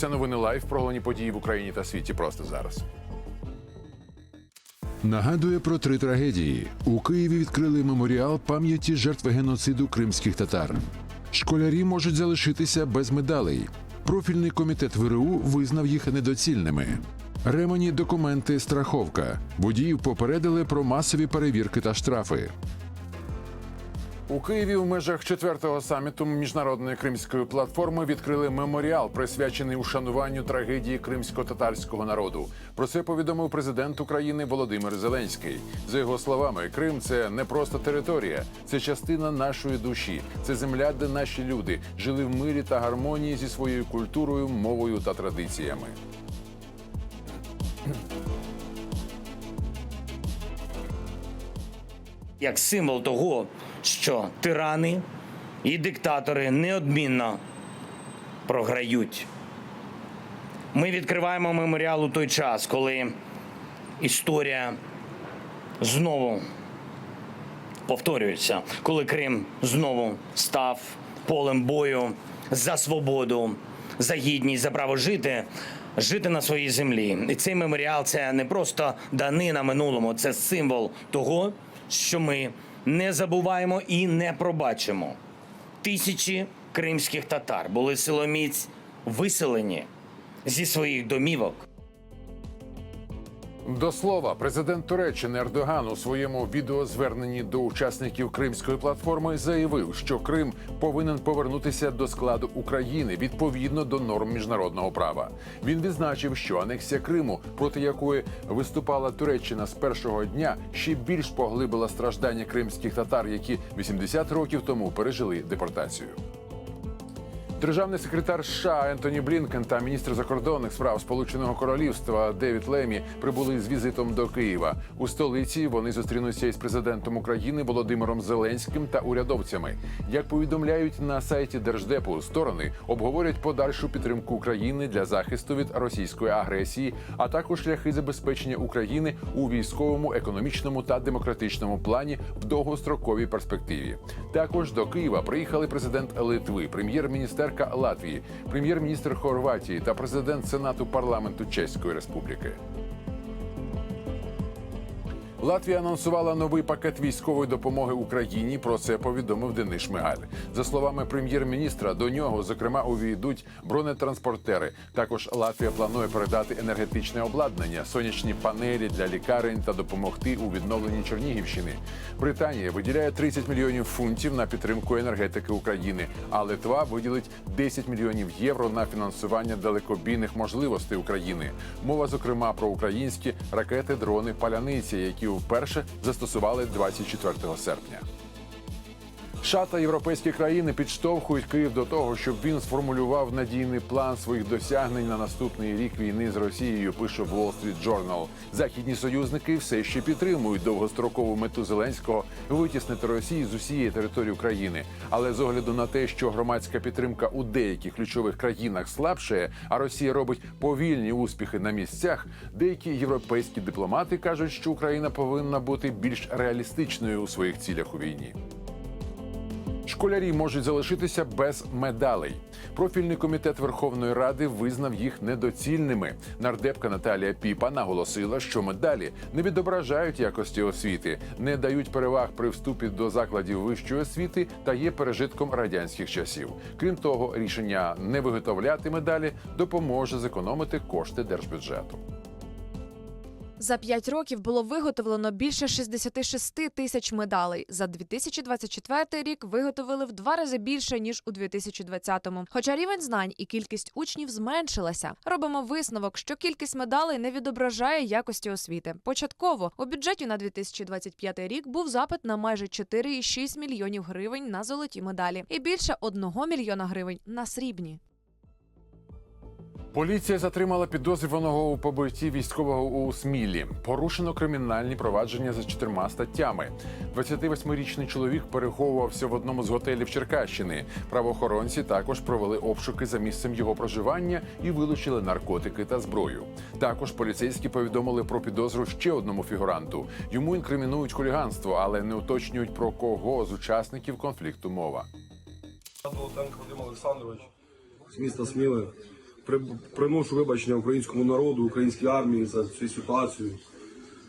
Це новини лайв про головні події в Україні та світі просто зараз. Нагадує про три трагедії. У Києві відкрили меморіал пам'яті жертв геноциду кримських татар. Школярі можуть залишитися без медалей. Профільний комітет ВРУ визнав їх недоцільними. Ремені документи страховка. Водіїв попередили про масові перевірки та штрафи. У Києві в межах четвертого саміту міжнародної кримської платформи відкрили меморіал, присвячений ушануванню трагедії кримсько-татарського народу. Про це повідомив президент України Володимир Зеленський. За його словами, Крим це не просто територія, це частина нашої душі, це земля, де наші люди жили в мирі та гармонії зі своєю культурою, мовою та традиціями. як символ того, що тирани і диктатори неодмінно програють. Ми відкриваємо меморіал у той час, коли історія знову повторюється, коли Крим знову став полем бою за свободу, за гідність, за право жити, жити на своїй землі. І цей меморіал це не просто данина минулому, це символ того, що ми не забуваємо і не пробачимо. Тисячі кримських татар були силоміць виселені зі своїх домівок. До слова, президент Туреччини Ердоган у своєму відеозверненні до учасників Кримської платформи заявив, що Крим повинен повернутися до складу України відповідно до норм міжнародного права. Він відзначив, що анексія Криму, проти якої виступала Туреччина з першого дня, ще більш поглибила страждання кримських татар, які 80 років тому пережили депортацію. Державний секретар США Ентоні Блінкен та міністр закордонних справ Сполученого Королівства Девід Лемі прибули з візитом до Києва. У столиці вони зустрінуться із президентом України Володимиром Зеленським та урядовцями. Як повідомляють на сайті Держдепу, сторони обговорять подальшу підтримку України для захисту від російської агресії, а також шляхи забезпечення України у військовому, економічному та демократичному плані в довгостроковій перспективі. Також до Києва приїхали президент Литви, прем'єр-міністерка Латвії, прем'єр-міністр Хорватії та президент Сенату парламенту Чеської Республіки. Латвія анонсувала новий пакет військової допомоги Україні. Про це повідомив Денис Шмигаль. За словами прем'єр-міністра, до нього зокрема увійдуть бронетранспортери. Також Латвія планує передати енергетичне обладнання, сонячні панелі для лікарень та допомогти у відновленні Чернігівщини. Британія виділяє 30 мільйонів фунтів на підтримку енергетики України, а Литва виділить 10 мільйонів євро на фінансування далекобійних можливостей України. Мова зокрема про українські ракети, дрони, паляниці, які вперше застосували 24 серпня. США та європейські країни підштовхують Київ до того, щоб він сформулював надійний план своїх досягнень на наступний рік війни з Росією. Пише Wall Street Journal. Західні союзники все ще підтримують довгострокову мету Зеленського витіснити Росію з усієї території України. Але з огляду на те, що громадська підтримка у деяких ключових країнах слабшає, а Росія робить повільні успіхи на місцях, деякі європейські дипломати кажуть, що Україна повинна бути більш реалістичною у своїх цілях у війні. Школярі можуть залишитися без медалей. Профільний комітет Верховної Ради визнав їх недоцільними. Нардепка Наталія Піпа наголосила, що медалі не відображають якості освіти, не дають переваг при вступі до закладів вищої освіти та є пережитком радянських часів. Крім того, рішення не виготовляти медалі допоможе зекономити кошти держбюджету. За п'ять років було виготовлено більше 66 тисяч медалей. За 2024 рік виготовили в два рази більше ніж у 2020-му. Хоча рівень знань і кількість учнів зменшилася. Робимо висновок, що кількість медалей не відображає якості освіти. Початково у бюджеті на 2025 рік був запит на майже 4,6 мільйонів гривень на золоті медалі і більше 1 мільйона гривень на срібні. Поліція затримала підозрюваного у побитті військового у Смілі. Порушено кримінальні провадження за чотирма статтями. 28-річний чоловік переховувався в одному з готелів Черкащини. Правоохоронці також провели обшуки за місцем його проживання і вилучили наркотики та зброю. Також поліцейські повідомили про підозру ще одному фігуранту. Йому інкримінують хуліганство, але не уточнюють про кого з учасників конфлікту мова. Олександрович. з міста Сміли приношу вибачення українському народу, українській армії за цю ситуацію.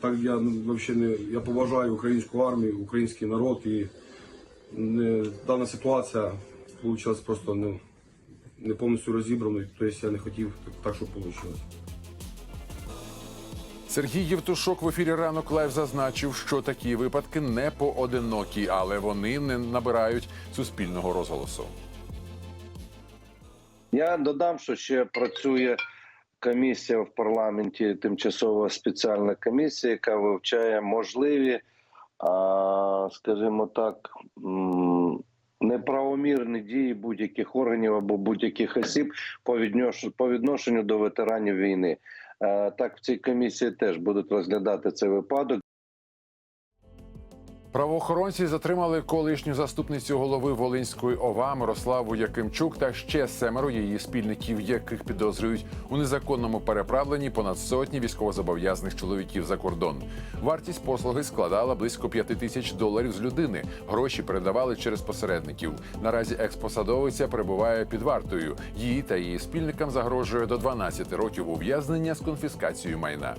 Так я ну, взагалі не я поважаю українську армію, український народ і не, дана ситуація вийшла просто ну, не повністю розібраною. Тобто я не хотів так щоб вийшло. Сергій Євтушок в ефірі ранок лайв зазначив, що такі випадки не поодинокі, але вони не набирають суспільного розголосу. Я додам, що ще працює комісія в парламенті, тимчасова спеціальна комісія, яка вивчає можливі, скажімо так, неправомірні дії будь-яких органів або будь-яких осіб по віднош- по відношенню до ветеранів війни. Е, Так, в цій комісії теж будуть розглядати цей випадок. Правоохоронці затримали колишню заступницю голови Волинської ОВА Мирославу Якимчук та ще семеро її спільників, яких підозрюють у незаконному переправленні понад сотні військовозобов'язаних чоловіків за кордон. Вартість послуги складала близько 5 тисяч доларів з людини. Гроші передавали через посередників. Наразі експосадовиця перебуває під вартою. Їй та її спільникам загрожує до 12 років ув'язнення з конфіскацією майна.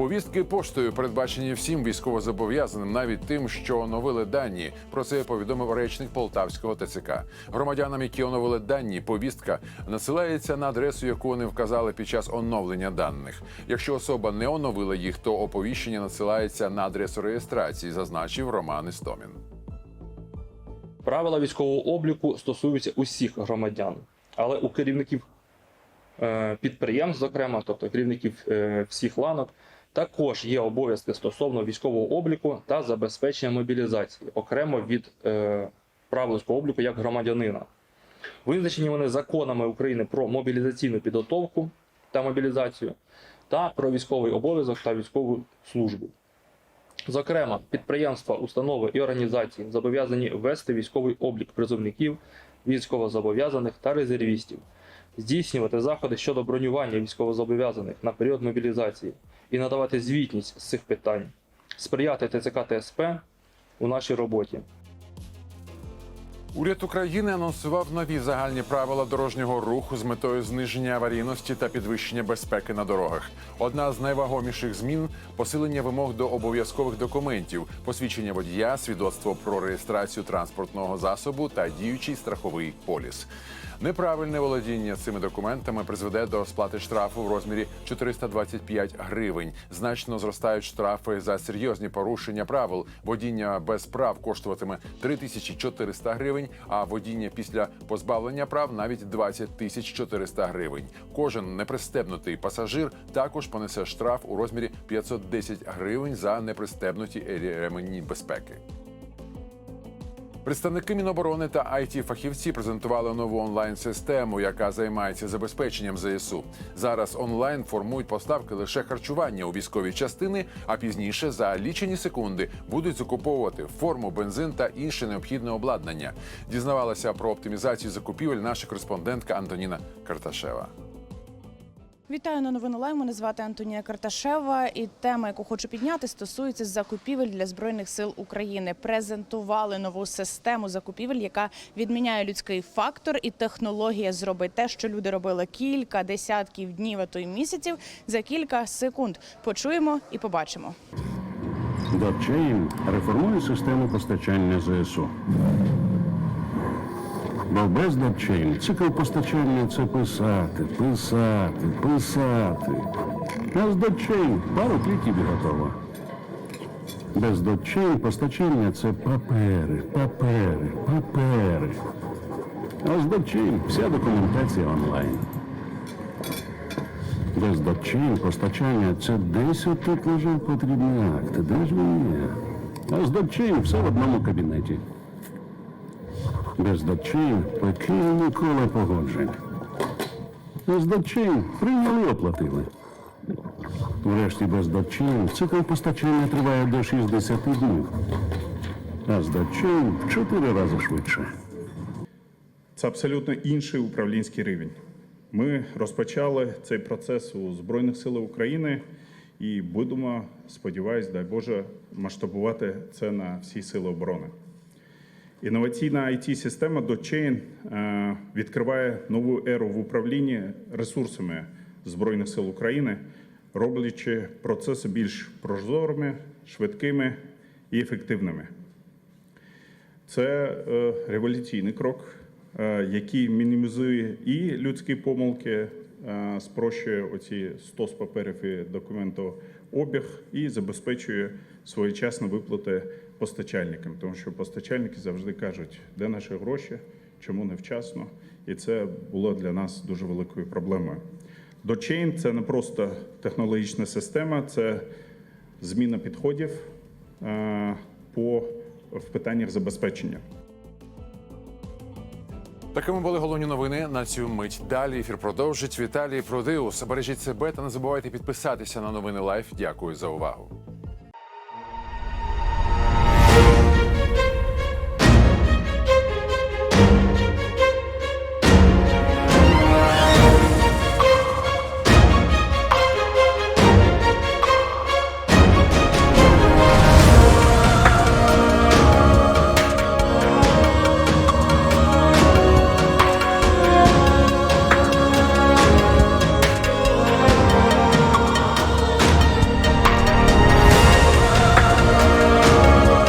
Повістки поштою передбачені всім військовозобов'язаним, навіть тим, що оновили дані. Про це повідомив речник Полтавського ТЦК. Громадянам, які оновили дані, повістка надсилається на адресу, яку вони вказали під час оновлення даних. Якщо особа не оновила їх, то оповіщення надсилається на адресу реєстрації, зазначив Роман Істомін. Правила військового обліку стосуються усіх громадян, але у керівників е, підприємств, зокрема, тобто керівників е, всіх ланок, також є обов'язки стосовно військового обліку та забезпечення мобілізації, окремо від е, правил обліку як громадянина. Визначені вони законами України про мобілізаційну підготовку та мобілізацію та про військовий обов'язок та військову службу. Зокрема, підприємства, установи і організації зобов'язані ввести військовий облік призовників, військовозобов'язаних та резервістів, здійснювати заходи щодо бронювання військовозобов'язаних на період мобілізації і надавати звітність з цих питань, сприяти ТЦК ТСП у нашій роботі. Уряд України анонсував нові загальні правила дорожнього руху з метою зниження аварійності та підвищення безпеки на дорогах. Одна з найвагоміших змін посилення вимог до обов'язкових документів, посвідчення водія, свідоцтво про реєстрацію транспортного засобу та діючий страховий поліс. Неправильне володіння цими документами призведе до сплати штрафу в розмірі 425 гривень. Значно зростають штрафи за серйозні порушення правил. Водіння без прав коштуватиме 3400 гривень, а водіння після позбавлення прав навіть 20 тисяч 400 гривень. Кожен непристебнутий пасажир також понесе штраф у розмірі 510 гривень за непристебнуті ремені безпеки. Представники Міноборони та it фахівці презентували нову онлайн-систему, яка займається забезпеченням ЗСУ. Зараз онлайн формують поставки лише харчування у військові частини, а пізніше за лічені секунди будуть закуповувати форму, бензин та інше необхідне обладнання. Дізнавалася про оптимізацію закупівель наша кореспондентка Антоніна Карташева. Вітаю на новину Лайв. Мене звати Антонія Карташева. І тема, яку хочу підняти, стосується закупівель для збройних сил України. Презентували нову систему закупівель, яка відміняє людський фактор і технологія зробить те, що люди робили кілька десятків днів, а то й місяців за кілька секунд. Почуємо і побачимо. Датчеїн реформує систему постачання ЗСУ. Бо без датчеїн цикл постачання це писати, писати, писати. А датчеїн пару кліків і готово. Без датчеїн постачання це папери, папери, папери. А з датчеїн вся документація онлайн. Без датчеїн постачання це 10 тут лежав потрібний акт. Де ж він є? А з датчеїн все в одному кабінеті. Без датчеїн покинь ніколи погоджень. А з датчеїн прийняли оплатили. Врешті без датчеїн цикл постачання триває до 60 днів. А з датчеїн в 4 рази швидше. Це абсолютно інший управлінський рівень. Ми розпочали цей процес у Збройних силах України і будемо, сподіваюсь, дай Боже, масштабувати це на всі сили оборони. Інноваційна it система DotChain е, відкриває нову еру в управлінні ресурсами Збройних сил України, роблячи процеси більш прозорими, швидкими і ефективними. Це е, революційний крок, е, який мінімізує і людські помилки, спрощує оці стос паперів і документообіг і забезпечує своєчасні виплати постачальникам, тому що постачальники завжди кажуть, де наші гроші, чому невчасно, і це було для нас дуже великою проблемою. Дочейн це не просто технологічна система, це зміна підходів е, по в питаннях забезпечення. Такими були головні новини на цю мить. Далі ефір продовжить Віталій Продиус. Бережіть себе та не забувайте підписатися на новини Лайф. Дякую за увагу.